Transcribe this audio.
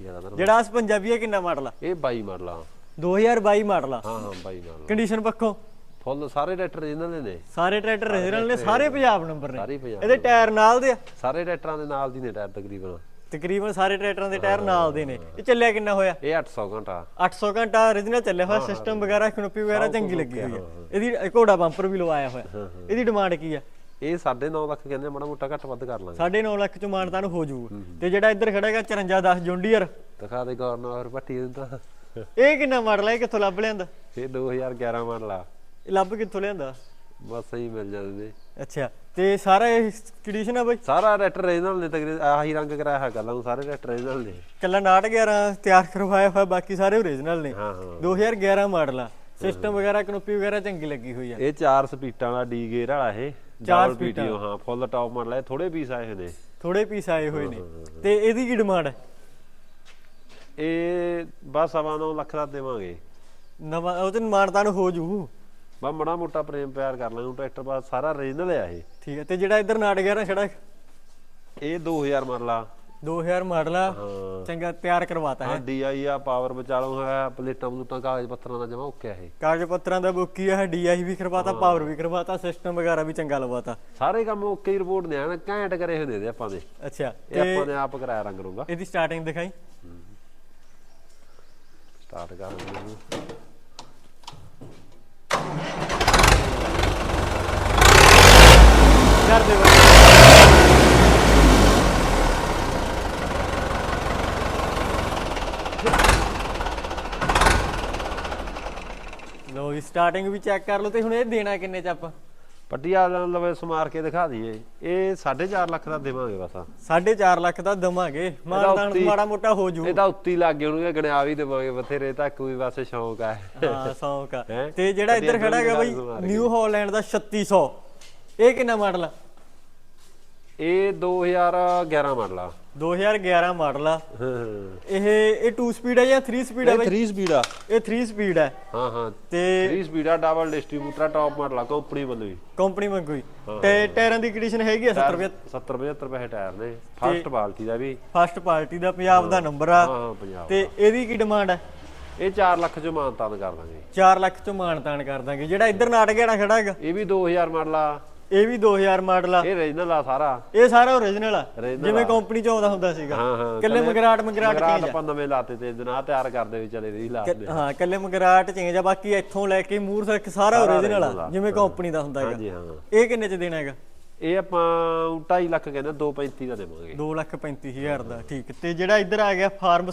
ਜਿਹੜਾ ਆਸ ਪੰਜਾਬੀ ਹੈ ਕਿੰਨਾ ਮਾਡਲ ਆ? ਇਹ 22 ਮਾਡਲ ਆ। 2022 ਮਾਡਲ ਆ। ਹਾਂ ਹਾਂ 22 ਮਾਡਲ ਕੰਡੀਸ਼ਨ ਪੱਖੋਂ? ਫੁੱਲ ਸਾਰੇ ਟਰੈਕਟਰ ਇਹਨਾਂ ਦੇ ਨੇ। ਸਾਰੇ ਟਰੈਕਟਰ ਰੀਜਨਲ ਨੇ ਸਾਰੇ ਪੰਜਾਬ ਨੰਬਰ ਨੇ। ਸਾਰੇ ਪੰਜਾਬ ਇਹਦੇ ਟਾਇਰ ਨਾਲ ਦੇ ਆ? ਸਾਰੇ ਟਰੈਕਟਰਾਂ ਦੇ ਨਾਲ ਦੀ ਨੇ ਟਾਇਰ ਤਕਰੀਬਨ। ਤਕਰੀਬਨ ਸਾਰੇ ਟਰੈਕਟਰਾਂ ਦੇ ਟਾਇਰ ਨਾਲ ਦੇ ਨੇ। ਇਹ ਚੱਲਿਆ ਕਿੰਨਾ ਹੋਇਆ? ਇਹ 800 ਘੰਟਾ। 800 ਘੰਟਾ origignal ਚੱਲਿਆ ਹੋਇਆ ਸਿਸਟਮ ਵਗੈਰਾ ਕਨੋਪੀ ਵਗੈਰਾ ਚੰਗੀ ਲੱਗੀ ਹੋਈ ਹੈ ਇਹਦੀ ਘੋੜਾ ਬੰਪਰ ਵੀ ਲਵਾਇਆ ਹੋਇਆ। ਇਹਦੀ ਡਿਮਾਂਡ ਕੀ ਆ? ਇਹ 9.5 ਲੱਖ ਕਹਿੰਦੇ ਮਾੜਾ ਮੋਟਾ ਘੱਟ ਵੱਧ ਕਰ ਲਾਂਗੇ। 9.5 ਲੱਖ ਚ ਮਾਨਤਾ ਨੂੰ ਹੋ ਜਾਊਗਾ ਤੇ ਜਿਹੜਾ ਇੱਧਰ ਖੜਾ ਹੈਗਾ 5410 ਜੌਂਡੀਅਰ। ਦਿਖਾ ਦੇ ਗਵਰਨਰ ਪੱਟੀ ਨੂੰ ਤਾਂ। ਇਹ ਕਿੰਨਾ ਮਾਡਲ ਹੈ ਕਿੱਥੋਂ ਲੱਭ ਲਿਆਂਦਾ? ਇਹ 2011 ਮਾਡਲ ਆ। ਇਹ ਲੱਭ ਕਿੱਥੋਂ ਲਿਆਂਦਾ? ਬਸ ਸਹੀ ਮਿਲ ਜਾਂਦੇ ਨੇ। ਅੱਛਾ ਤੇ ਸਾਰਾ ਇਹ ਕੰਡੀਸ਼ਨ ਆ ਬਈ? ਸਾਰਾ ਟਰੈਕਟਰ ਰੀਜਨਲ ਨੇ ਤਕਰੀਬਨ ਆਹੀ ਰੰਗ ਕਰਾਇਆ ਹੈ ਗੱਲਾਂ ਨੂੰ ਸਾਰੇ ਟਰੈਕਟਰ ਰੀਜਨਲ ਨੇ। ਕੱਲਾ 911 ਤਿਆਰ ਕਰਵਾਇਆ ਹੋਇਆ ਬਾਕੀ ਸਾਰੇ ਓਰੀਜਨਲ ਨੇ। ਹਾਂ ਹਾਂ। 2011 ਮਾਡਲ ਆ। ਸਿਸਟਮ ਵਗੈਰਾ ਕਨੋਪੀ ਵਗੈਰਾ ਚੰਗੀ ਲੱਗੀ ਹੋਈ ਆ। ਇਹ ਚਾਰ ਸਪੀਟਾਂ ਵਾਲਾ ਡੀ ਗੇਅਰ ਵਾਲਾ ਇਹ ਚਾਰ ਪੀਟੀਓ ਹਾਂ ਫੁੱਲ ਟਾਪ ਮਾਡਲ ਹੈ ਥੋੜੇ ਪੀਸ ਆਏ ਹੋਏ ਨੇ। ਥੋੜੇ ਪੀਸ ਆਏ ਹੋਏ ਨੇ। ਤੇ ਇਹਦੀ ਕੀ ਡਿਮਾਂਡ ਹੈ? ਇਹ ਬਸ ਸਵਾ ਨੌ ਲੱਖ ਦਾ ਦੇਵਾਂਗੇ। ਨਵਾਂ ਉਹ ਤੇ ਮਾਨਤਾ ਨੂੰ ਹੋ ਜੂ। ਬਸ ਮੜਾ ਮੋਟਾ ਪ੍ਰੇਮ ਪਿਆਰ ਕਰ ਲਾਂਗੇ ਟਰੈਕਟਰ ਬਸ ਸਾਰਾ ਰੀਜਨਲ ਆ ਇਹ। ਠੀਕ ਹੈ ਤੇ ਜਿਹੜਾ ਇੱਧਰ 911 ਛੜਾ ਇਹ 2000 ਮਾਡਲ ਆ। 2000 ਮਾਡਲ ਆ ਹਾਂ। ਚੰਗਾ ਤਿਆਰ ਕਰਵਾਤਾ ਹੈ ਹਾਂ ਡੀਆਈ ਆ ਪਾਵਰ ਵਿਚਾਲੋਂ ਹੈ ਪਲੇਟਾਂ ਪਲੂਟਾਂ ਕਾਗਜ਼ ਪੱਤਰਾਂ ਦਾ ਜਮਾ ਓਕੇ ਆ ਇਹ। ਕਾਗਜ਼ ਪੱਤਰਾਂ ਦਾ ਬੁੱਕੀ ਆ ਡੀਆਈ ਵੀ ਕਰਵਾਤਾ ਪਾਵਰ ਵੀ ਕਰਵਾਤਾ ਸਿਸਟਮ ਵਗੈਰਾ ਵੀ ਚੰਗਾ ਲਵਾਤਾ। ਸਾਰੇ ਕੰਮ ਓਕੇ ਹੀ ਰਿਪੋਰਟ ਨੇ ਆਣ ਘੈਂਟ ਕਰੇ ਹੋਏ ਨੇ ਇਹਦੇ ਆਪਾਂ ਦੇ। ਅੱਛਾ ਇਹ ਆਪਾਂ ਨੇ ਆਪ ਕਰਾਇਆ ਰੰਗ ਰੂੰਗਾ। ਇਹਦੀ ਸਟਾਰਟਿੰਗ ਦਿਖਾਈ। ਸਟਾਰਟ ਕਰ ਦਿੰਦੇ ਹਾਂ ਕਰ ਦੇ ਬਈ ਜੀ ਸਟਾਰਟਿੰਗ ਵੀ ਚੈੱਕ ਕਰ ਲਓ ਤੇ ਹੁਣ ਇਹ ਦੇਣਾ ਕਿੰਨੇ ਚ ਆਪਾਂ? ਪੱਟੀਆ ਲਵੇ ਸਮਾਰ ਕੇ ਦਿਖਾ ਦਈਏ। ਇਹ 4.5 ਲੱਖ ਦਾ ਦੇਵਾਂਗੇ ਬਸ ਆ 4.5 ਲੱਖ ਦਾ ਦਵਾਂਗੇ। ਮਾਨਦਾਨ ਮਾੜਾ ਮੋਟਾ ਹੋ ਜੂ ਇਹ ਤਾਂ ਉੱਤੀ ਲੱਗ ਗਏ ਉਹਨੂੰ ਗਣਿਆ ਵੀ ਦੇਵਾਂਗੇ ਬਥੇਰੇ ਤੱਕ ਵੀ ਬਸ ਸ਼ੌਂਕ ਆ। ਹਾਂ ਸੌਂਕ ਆ? ਤੇ ਜਿਹੜਾ ਇੱਧਰ ਖੜਾ ਹੈਗਾ ਬਈ ਨਿਊ ਹਾਲੈਂਡ ਦਾ 3600 ਇਹ ਕਿੰਨਾ ਮਾਡਲ ਆ? ਇਹ 2011 ਮਾਡਲ ਆ। 2011 ਮਾਡਲ ਆ। ਹਾਂ ਇਹ ਇਹ 2 ਸਪੀਡ ਹੈ ਜਾਂ 3 ਸਪੀਡ ਹੈ ਇਹ ਬਈ? 3 ਸਪੀਡ ਆ। ਇਹ 3 ਸਪੀਡ ਹੈ ਹਾਂ ਹਾਂ। ਤੇ 3 ਸਪੀਡ ਆ ਡਬਲ ਡਿਸਟ੍ਰੀਬਿਊਟਰ ਟਾਪ ਮਾਡਲ ਆ ਕੰਪਨੀ ਵੱਲੋਂ ਹੀ। ਕੰਪਨੀ ਮੰਗੋਈ ਤੇ ਟਾਇਰਾਂ ਦੀ ਕੰਡੀਸ਼ਨ ਹੈਗੀ ਆ 70 70 75 ਪੈਸੇ ਟਾਇਰ ਨੇ ਫਸਟ ਬਾਲਟੀ ਦਾ ਵੀ। ਫਸਟ ਪਾਰਟੀ ਦਾ ਪੰਜਾਬ ਦਾ ਨੰਬਰ ਆ। ਹਾਂ ਪੰਜਾਬ ਤੇ ਇਹਦੀ ਕੀ ਡਿਮਾਂਡ ਹੈ ਇਹ 4 ਲੱਖ ਚ ਮਾਨਤਾਨ ਕਰ ਦਾਂਗੇ। 4 ਲੱਖ ਚ ਮਾਨਤਾਨ ਕਰ ਦਾਂਗੇ। ਜਿਹੜਾ ਇੱਧਰ ਨਾਟਗੇੜਾ ਖੜਾ ਹੈਗਾ। ਇਹ ਵੀ 2000 ਮਾਡਲ ਆ। ਇਹ ਵੀ 2000 ਮਾਡਲ ਆ। ਇਹ ਰੀਜਨਲ ਆ ਸਾਰਾ। ਇਹ ਸਾਰਾ ਓਰੀਜਨਲ ਆ। Original ਜਿਵੇਂ ਕੰਪਨੀ ਚ ਆਉਂਦਾ ਹੁੰਦਾ ਸੀਗਾ। ਹਾਂ ਹਾਂ। ਕੱਲੇ ਮਗਰਾਟ ਮਗਰਾਟ ਮਗਰਾਟ ਚੇਂਜ ਆਪਾਂ ਨਵੇਂ ਲਾਤੇ ਤੇ ਆ ਤਿਆਰ ਕਰਦੇ ਵੀ ਚਲੇ ਰਹੀ ਲਾਤੇ ਹਾਂ ਕੱਲੇ ਮਗਰਾਟ ਚੇਂਜ ਆ। ਬਾਕੀ ਇੱਥੋਂ ਲੈ ਕੇ ਮੂਰ ਤੱਕ ਸਾਰਾ ਓਰੀਜਨਲ original ਆ। ਆ। ਜਿਵੇਂ ਕੰਪਨੀ ਦਾ ਹੁੰਦਾ ਹੈਗਾ। ਹਾਂਜੀ ਹਾਂ। ਇਹ ਕਿੰਨੇ ਚ ਦੇਣਾ ਹੈਗਾ? ਇਹ ਆਪਾਂ 2.5 ਲੱਖ ਕਹਿੰਦੇ 2.35 ਦਾ ਦੇਵਾਂਗੇ। 2 ਲੱਖ 35000 ਦਾ ਠੀਕ। ਤੇ ਜਿਹੜਾ ਇੱਧਰ ਆ ਗਿਆ ਫਾਰਮ